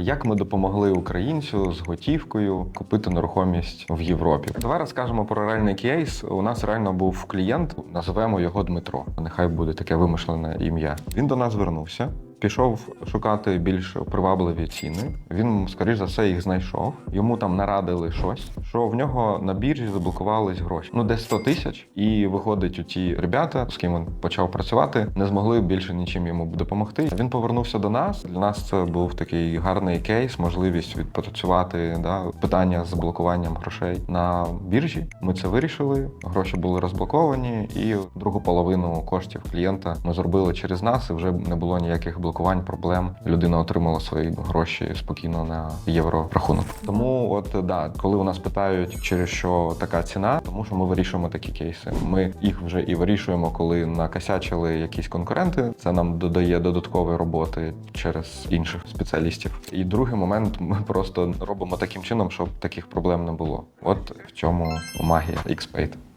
Як ми допомогли українцю з готівкою купити нерухомість в Європі? Давай розкажемо про реальний кейс. У нас реально був клієнт, називаємо його Дмитро. Нехай буде таке вимишлене ім'я. Він до нас звернувся. Пішов шукати більш привабливі ціни. Він, скоріш за все, їх знайшов. Йому там нарадили щось, що в нього на біржі заблокувались гроші. Ну, десь 100 тисяч. І виходить, у ті ребята, з ким він почав працювати, не змогли більше нічим йому допомогти. Він повернувся до нас. Для нас це був такий гарний кейс, можливість відпрацювати да, питання з блокуванням грошей на біржі. Ми це вирішили. Гроші були розблоковані, і другу половину коштів клієнта ми зробили через нас, і вже не було ніяких блокувань, проблем. Людина отримала свої гроші спокійно на єврорахунок. Тому, от да, коли у нас питають, через що така ціна, тому що ми вирішуємо такі кейси. Ми їх вже і вирішуємо, коли накосячили якісь конкуренти. Це нам додає додаткової роботи через інших спеціалістів. І другий момент ми просто робимо таким чином, щоб таких проблем не було. От в чому магія XPaid.